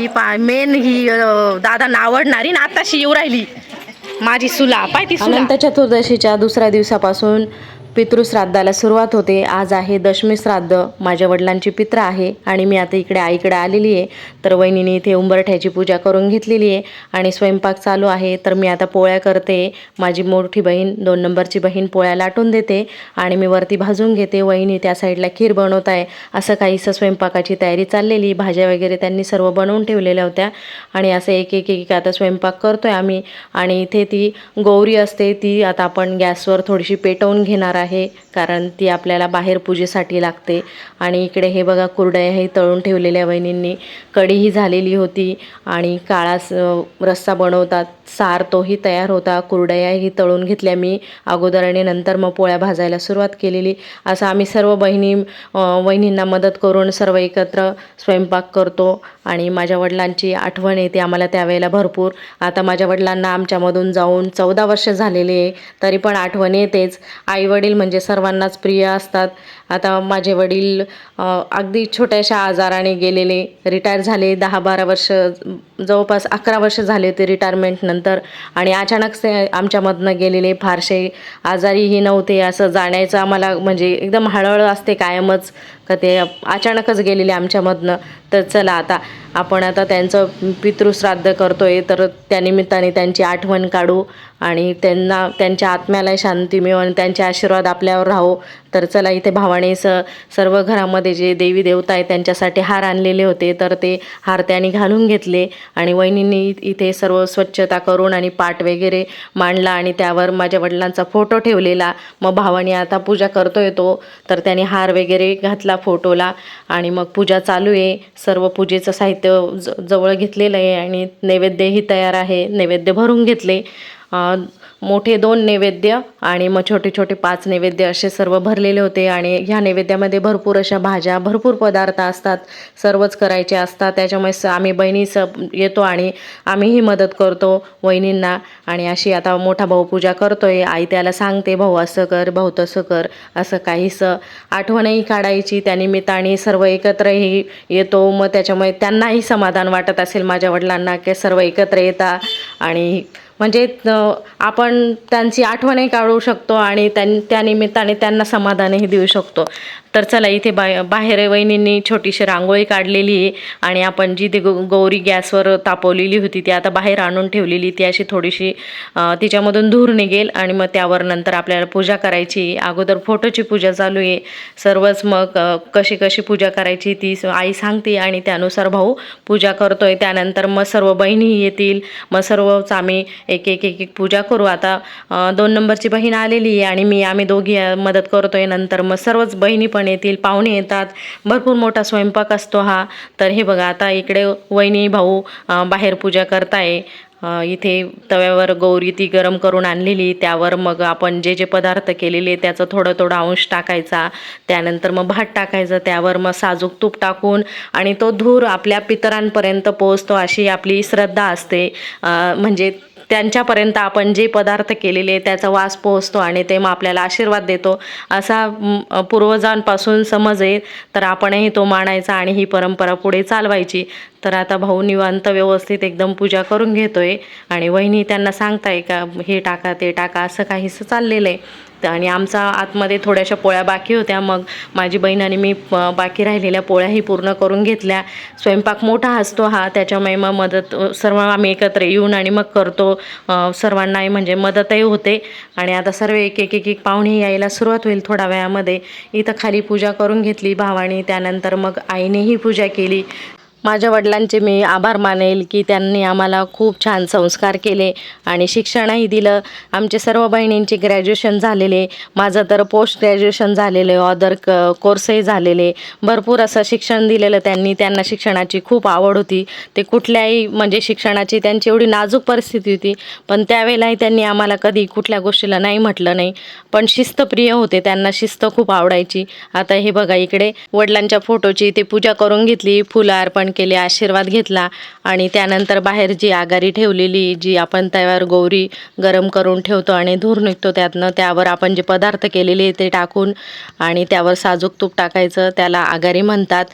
ही पा मेन ही दादांना दादा नावडणारी ना आताशी येऊ राहिली. माझी सुला पाय ती सुला. अनंत चतुर्दशीच्या दुसऱ्या दिवसापासून पितृश्राद्धाला सुरुवात होते. आज आहे दशमी श्राद्ध माझ्या वडिलांची पित्र आहे आणि मी आता इकडे आईकडे आलेली आहे. तर वहिनीने इथे उंबरठ्याची पूजा करून घेतलेली आहे आणि स्वयंपाक चालू आहे. तर मी आता पोळ्या करते. माझी मोठी बहीण दोन नंबरची बहीण पोळ्या लाटून देते आणि मी वरती भाजून घेते. वहिनी त्या साईडला खीर बनवत आहे. असं काहीसं स्वयंपाकाची तयारी चाललेली भाज्या वगैरे त्यांनी सर्व बनवून ठेवलेल्या होत्या आणि असं एक एक एक आता स्वयंपाक करतो आहे आम्ही. आणि इथे ती गौरी असते. ती आता आपण गॅसवर थोडीशी पेटवून घेणार आहे कारण ती आपल्याला बाहेर पूजेसाठी लागते. आणि इकडे हे बघा कुरडया हे तळून ठेवलेल्या वहिनींनी. कढीही झालेली होती आणि काळा रस्सा बनवतात. सार तोही तयार होता. कुरडयाही तळून घेतल्या मी. अगोदर आणि नंतर मग पोळ्या भाजायला सुरुवात केलेली. असं आम्ही सर्व बहिणी वहिनींना मदत करून सर्व एकत्र स्वयंपाक करतो. आणि माझ्या वडिलांची आठवण येते आम्हाला त्यावेळेला भरपूर. आता माझ्या वडिलांना आमच्यामधून जाऊन चौदा वर्ष झालेले आहे. तरी पण आठवण येतेच. आईवडील म्हणजे सर्वांनाच प्रिय असतात. आता माझे वडील अगदी छोट्याशा आजाराने गेलेले रिटायर झाले दहा बारा वर्ष जवळपास अकरा वर्ष झाले होते रिटायरमेंटनंतर आणि अचानक ते आमच्यामधनं गेलेले फारसे आजारीही नव्हते असं जाण्याचं आम्हाला म्हणजे एकदम हळहळ असते कायमच. का ते अचानकच गेलेले आमच्यामधनं. तर चला आता आपण आता त्यांचं पितृश्राद्ध करतोय तर त्यानिमित्ताने त्यांची आठवण काढू आणि त्यांना त्यांच्या आत्म्याला शांती मिळो आणि त्यांचे आशीर्वाद आपल्यावर राहो. तर चला इथे भावाने स सर्व घरामध्ये जे देवी देवता आहे त्यांच्यासाठी हार आणलेले होते. तर ते हार त्यांनी घालून घेतले आणि वहिनींनी इथे सर्व स्वच्छता करून आणि पाट वगैरे मांडला आणि त्यावर माझ्या वडिलांचा फोटो ठेवलेला. मग भावाने आता पूजा करतोय तो. तर त्याने हार वगैरे घातला फोटोला आणि मग पूजा चालू आहे. सर्व पूजेचं साहित्य ज जवळ घेतलेलं आहे आणि नैवेद्यही तयार आहे. नैवेद्य भरून घेतले. मोठे दोन नैवेद्य आणि मग छोटे छोटे पाच नैवेद्य असे सर्व भरलेले होते. आणि ह्या नैवेद्यामध्ये भरपूर अशा भाज्या भरपूर पदार्थ असतात. सर्वच करायचे असतात. त्याच्यामुळे स आम्ही बहिणी स येतो आणि आम्हीही मदत करतो वहिनींना. आणि अशी आता मोठा भाऊ पूजा करतो आहे आई त्याला सांगते भाऊ असं कर भाऊ तसं कर. असं काहीसं आठवणही काढायची. त्यानिमित्ताने सर्व एकत्रही येतो. मग त्याच्यामुळे त्यांनाही समाधान वाटत असेल माझ्या वडिलांना की सर्व एकत्र येतात आणि म्हणजे आपण त्यांची आठवणही काढू शकतो आणि त्यां त्या निमित्ताने त्यांना समाधानही देऊ शकतो. तर चला इथे बा बाहेर वहिनींनी छोटीशी रांगोळी काढलेली आहे आणि आपण जी ती गौरी गॅसवर तापवलेली होती ती आता बाहेर आणून ठेवलेली ती अशी थोडीशी तिच्यामधून धूर निघेल आणि मग त्यावर नंतर आपल्याला पूजा करायची अगोदर फोटोची पूजा चालू आहे. सर्वच मग कशी कशी पूजा करायची ती स- आई सांगते आणि त्यानुसार भाऊ पूजा करतोय. त्यानंतर मग सर्व बहिणी येतील. मग सर्वच आम्ही एक एक एक एक पूजा करू. आता दोन नंबरची बहीण आलेली आहे आणि मी आम्ही दोघी मदत मदत करतोय. नंतर मग सर्वच बहिणी पण येतील पाहुणे येतात भरपूर मोठा स्वयंपाक असतो हा. तर हे बघा आता इकडे वहिनी भाऊ बाहेर पूजा करताय. इथे तव्यावर गौरी ती गरम करून आणलेली. त्यावर मग आपण जे जे पदार्थ केलेले त्याचं थोडं थोडं अंश टाकायचा. त्यानंतर मग भात टाकायचं त्यावर मग साजूक तूप टाकून आणि तो धूर आपल्या पितरांपर्यंत पोहोचतो अशी आपली श्रद्धा असते. म्हणजे त्यांच्यापर्यंत आपण जे पदार्थ केलेले त्याचा वास पोहोचतो आणि ते मग आपल्याला आशीर्वाद देतो. असा पूर्वजांपासून समज आहे. तर आपणही तो मानायचा आणि ही परंपरा पुढे चालवायची. तर आता भाऊ निवांत व्यवस्थित एकदम पूजा करून घेतोय. आणि वहिनी त्यांना सांगताय का हे टाका ते टाका असं काहीसं चाललेलं आहे तर आणि आमचा आतमध्ये थोड्याशा पोळ्या बाकी होत्या. मग माझी बहीण आणि मी बाकी राहिलेल्या पोळ्याही पूर्ण करून घेतल्या. स्वयंपाक मोठा असतो हा त्याच्यामुळे मग मदत सर्व आम्ही एकत्र येऊन आणि मग करतो. सर्वांनाही म्हणजे मदतही होते. आणि आता सर्व एक एक एक एक पाहुणे यायला सुरुवात होईल थोड्या वेळामध्ये. इथं खाली पूजा करून घेतली भावानी. त्यानंतर मग आईनेही पूजा केली. माझ्या वडिलांचे मी आभार मानेल की त्यांनी आम्हाला खूप छान संस्कार केले आणि शिक्षणही दिलं. आमचे सर्व बहिणींचे ग्रॅज्युएशन झालेले. माझं तर पोस्ट ग्रॅज्युएशन झालेलं आहे ऑदर क कोर्सही झालेले. भरपूर असं शिक्षण दिलेलं त्यांनी. त्यांना शिक्षणाची खूप आवड होती. ते कुठल्याही म्हणजे शिक्षणाची त्यांची एवढी नाजूक परिस्थिती होती. पण त्यावेळेलाही त्यांनी आम्हाला कधी कुठल्या गोष्टीला नाही म्हटलं नाही. पण शिस्तप्रिय होते. त्यांना शिस्त खूप आवडायची. आता हे बघा इकडे. वडिलांच्या फोटोची ते पूजा करून घेतली. फुलं अर्पण केले आशीर्वाद घेतला आणि त्यानंतर बाहेर जी आगारी ठेवलेली जी आपण त्यावर गौरी गरम करून ठेवतो आणि धूर निघतो त्यातनं त्यावर आपण जे पदार्थ केलेले ते टाकून आणि त्यावर साजूक तूप टाकायचं त्याला आगारी म्हणतात.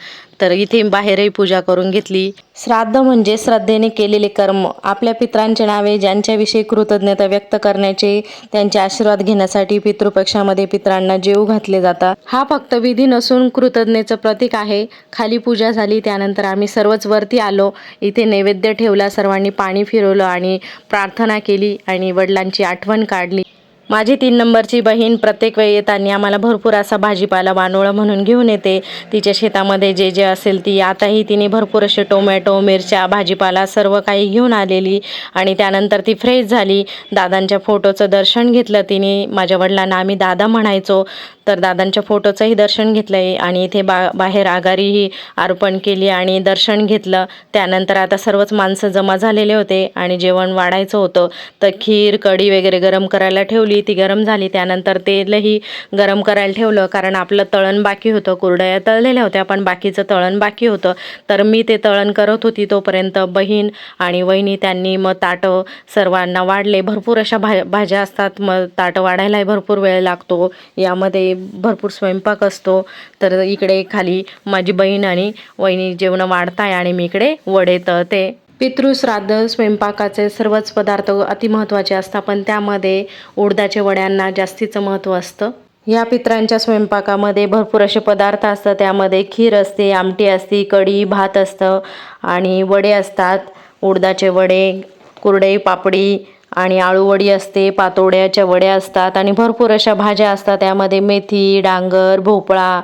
तर इथे बाहेरही पूजा करून घेतली. श्राद्ध म्हणजे श्रद्धेने केलेले कर्म. आपल्या पित्रांचे नावे ज्यांच्याविषयी कृतज्ञता व्यक्त करण्याचे त्यांचे आशीर्वाद घेण्यासाठी पितृपक्षामध्ये पित्रांना जेव घातले जातात. हा फक्त विधी नसून कृतज्ञतेचं प्रतीक आहे. खाली पूजा झाली त्यानंतर आम्ही सर्वच वरती आलो. इथे नैवेद्य ठेवला सर्वांनी पाणी फिरवलं आणि प्रार्थना केली आणि वडिलांची आठवण काढली. माझी तीन नंबरची बहीण प्रत्येक वेळी येताना आम्हाला भरपूर असा भाजीपाला वानोळा म्हणून घेऊन येते. तिच्या शेतामध्ये जे जे असेल ती आताही तिने भरपूर असे टोमॅटो मिरच्या भाजीपाला सर्व काही घेऊन आलेली आणि त्यानंतर ती फ्रेश झाली. दादांच्या फोटोचं दर्शन घेतलं तिने. माझ्या वडिलांना आम्ही दादा म्हणायचो तर दादांच्या फोटोचंही दर्शन घेतलं आहे आणि इथे बा बाहेर आगारीही अर्पण केली आणि दर्शन घेतलं. त्यानंतर आता सर्वच माणसं जमा झालेले होते आणि जेवण वाढायचं होतं. तर खीर कढी वगैरे गरम करायला ठेवली. ती गरम झाली त्यानंतर तेलही गरम करायला ठेवलं कारण आपलं तळण बाकी होतं. कुरडया तळलेल्या होत्या पण बाकीचं तळण बाकी होतं. तर मी ते तळण करत होती तोपर्यंत बहीण आणि वहिनी त्यांनी मग ताटं सर्वांना वाढले. भरपूर अशा भा भाज्या असतात मग ताटं वाढायलाही भरपूर वेळ लागतो. यामध्ये भरपूर स्वयंपाक असतो. तर इकडे खाली माझी बहीण आणि वहिनी जेवणं वाढताय आणि मी इकडे वडे तळते. पितृश्राद्ध स्वयंपाकाचे सर्वच पदार्थ अतिमहत्त्वाचे असतात पण त्यामध्ये उडदाच्या वड्यांना जास्तीचं महत्त्व असतं. या पित्रांच्या स्वयंपाकामध्ये भरपूर असे पदार्थ असतात. त्यामध्ये खीर असते आमटी असते कढी भात असतं आणि वडे असतात. उडदाचे वडे कुरडई पापडी आणि आळूवडी असते पातोड्याच्या वड्या असतात आणि भरपूर अशा भाज्या असतात. त्यामध्ये मेथी डांगर भोपळा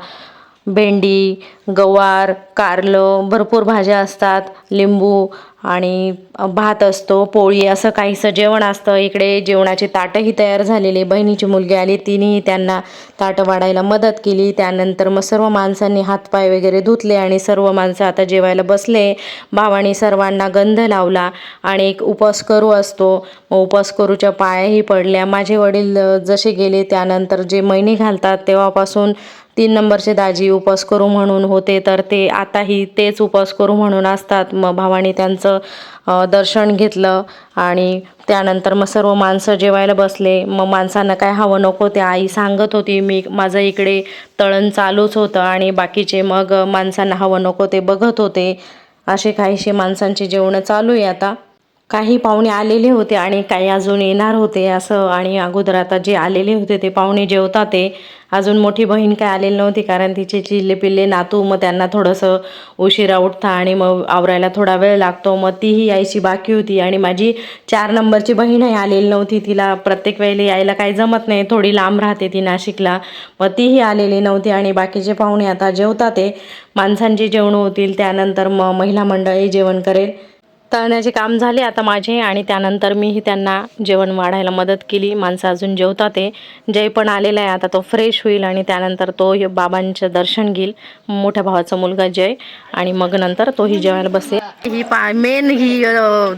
भेंडी गवार कारलं भरपूर भाज्या असतात लिंबू आणि भात असतो पोळी असं काहीसं जेवण असतं. इकडे जेवणाचे ताटंही तयार झालेले बहिणीची मुलगी आली तिनेही त्यांना ताटं वाढायला मदत केली. त्यानंतर मग सर्व माणसांनी हातपाय वगैरे धुतले आणि सर्व माणसं आता जेवायला बसले. भावाने सर्वांना गंध लावला आणि एक उपास करू असतो. मग उपास करूच्या पायाही पडल्या. माझे वडील जसे गेले त्यानंतर जे महिने घालतात तेव्हापासून तीन नंबरचे दाजी उपास करू म्हणून होते तर ते आताही तेच उपास करू म्हणून असतात. मग भावानी त्यांचं दर्शन घेतलं आणि त्यानंतर मग सर्व माणसं जेवायला बसले. मग माणसांना काय हवं नको ते आई सांगत होती मी माझं इकडे तळण चालूच होतं आणि बाकीचे मग माणसांना हवं नको ते बघत होते. असे काहीसे माणसांचे जेवणं चालू आहे आता. काही पाहुणे आलेले होते आणि काही अजून येणार होते असं आणि अगोदर आता जे आलेले होते ते पाहुणे जेवतात ते. अजून मोठी बहीण काय आलेली नव्हती कारण तिचे चिल्ले पिल्ले नातू मग त्यांना थोडंसं उशिरा उठता आणि मग आवरायला थोडा वेळ लागतो. मग तीही यायची बाकी होती आणि माझी चार नंबरची बहीणही आलेली नव्हती. तिला प्रत्येक वेळेला यायला काही जमत नाही. थोडी लांब राहते ती नाशिकला. मग तीही आलेली नव्हती आणि बाकीचे पाहुणे आता जेवतात ते. माणसांची जेवणं होतील. त्यानंतर मग महिला मंडळही जेवण करेल. तळण्याचे काम झाले आता माझे आणि त्यानंतर मीही त्यांना जेवण वाढायला मदत केली. माणसं अजून जेवतात ते जय पण आलेला आहे. आता तो फ्रेश होईल आणि त्यानंतर तो बाबांचं दर्शन घेईल. मोठ्या भावाचा मुलगा जय आणि मग नंतर तोही जेवायला बसेल. ही पा मेन ही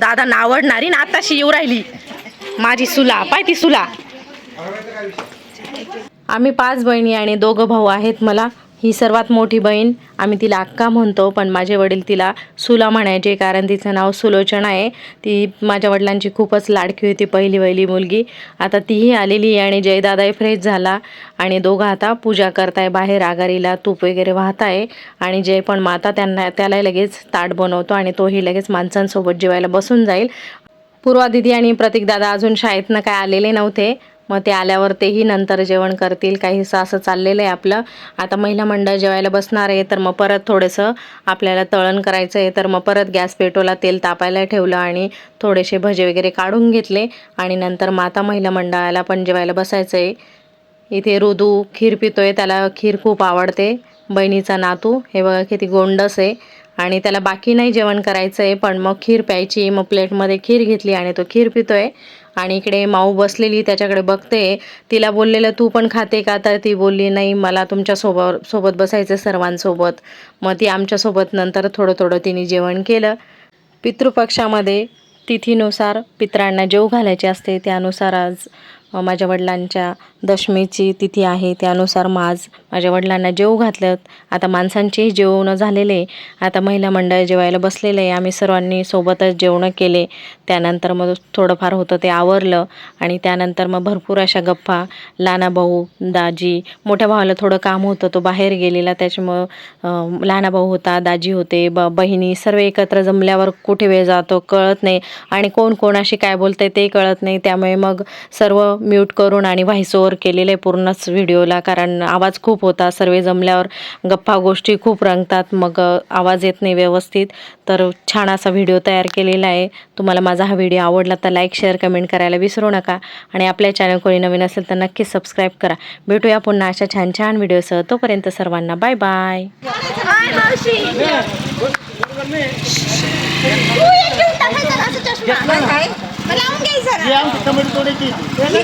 दादांना आवडणारी ना आताशी येऊ राहिली. माझी सुला. पाय ती सुला. आम्ही पाच बहिणी आणि दोघं भाऊ आहेत मला. ही सर्वात मोठी बहीण आम्ही तिला अक्का म्हणतो पण माझे वडील तिला सुला म्हणायचे कारण तिचं नाव सुलोचना आहे. ती माझ्या वडिलांची खूपच लाडकी होती पहिली पहिली मुलगी. आता तीही आलेली आहे आणि जयदादाही फ्रेश झाला आणि दोघं आता पूजा करताय बाहेर आघारीला तूप वगैरे वाहत आहे आणि जय पण माता त्यांना त्याला लगेच ताट बनवतो आणि तोही लगेच माणसांसोबत जेवायला बसून जाईल. पूर्वा दिदी आणि प्रतीक दादा अजून शाळेतनं काय आलेले नव्हते. मग ते आल्यावर तेही नंतर जेवण करतील. काहीसं असं चाललेलं आहे आपलं. आता महिला मंडळ जेवायला बसणार आहे तर मग परत थोडंसं आपल्याला तळण करायचं आहे तर मग परत गॅस पेटवला तेल तापायला ठेवलं आणि थोडेसे भजे वगैरे काढून घेतले. आणि नंतर माता महिला मंडळाला पण जेवायला बसायचं आहे. इथे रुदू खीर पितोय त्याला खीर खूप आवडते. बहिणीचा नातू हे बघा किती गोंडस आहे. आणि त्याला बाकी नाही जेवण करायचं आहे पण मग खीर प्यायची मग प्लेटमध्ये खीर घेतली आणि तो खीर पितोय. आणि इकडे माऊ बसलेली त्याच्याकडे बघते. तिला बोललेलं तू पण खाते का? तर ती बोलली नाही मला तुमच्यासोबत सोबत बसायचं सर्वांसोबत. मग ती आमच्यासोबत नंतर थोडं थोडं तिने जेवण केलं. पितृपक्षामध्ये तिथीनुसार पित्रांना जेव घालायचे असते. त्यानुसार आज माझ्या वडिलांच्या दशमीची तिथी आहे. त्यानुसार मग आज माझ्या वडिलांना जेवू घातलं. आता माणसांचेही जेवणं झालेले. आता महिला मंडळ जेवायला बसलेलं. आहे आम्ही सर्वांनी सोबतच जेवणं केले. त्यानंतर मग थोडंफार होतं ते आवरलं आणि त्यानंतर मग भरपूर अशा गप्पा. लहाना भाऊ दाजी मोठ्या भावाला थोडं काम होतं तो बाहेर गेलेला. त्याच्यामुळं लहाना भाऊ होता दाजी होते ब बहिणी सर्व एकत्र जमल्यावर कुठे वेळ जातो कळत नाही. आणि कोण कोणाशी काय बोलतंय ते कळत नाही. त्यामुळे मग सर्व म्यूट करून आणि व्हॉइस ओव्हर केलेलं आहे पूर्णच व्हिडिओला कारण आवाज खूप होता. सर्व जमल्यावर गप्पा गोष्टी खूप रंगतात. मग आवाज येत नाही व्यवस्थित. तर छान असा व्हिडिओ तयार केलेला आहे. तुम्हाला माझा हा व्हिडिओ आवडला तर लाईक शेअर कमेंट करायला विसरू नका. आणि आपल्या चॅनल कोणी नवीन असेल तर नक्कीच सबस्क्राईब करा. भेटूया पुन्हा अशा छान छान व्हिडिओसह. तोपर्यंत सर्वांना बाय बाय.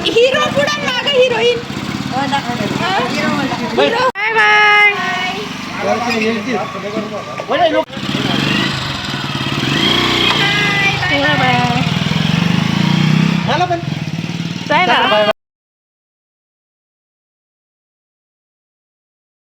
हिरो पुढे माग हिरोईन. बाय. बाय झालं पण चला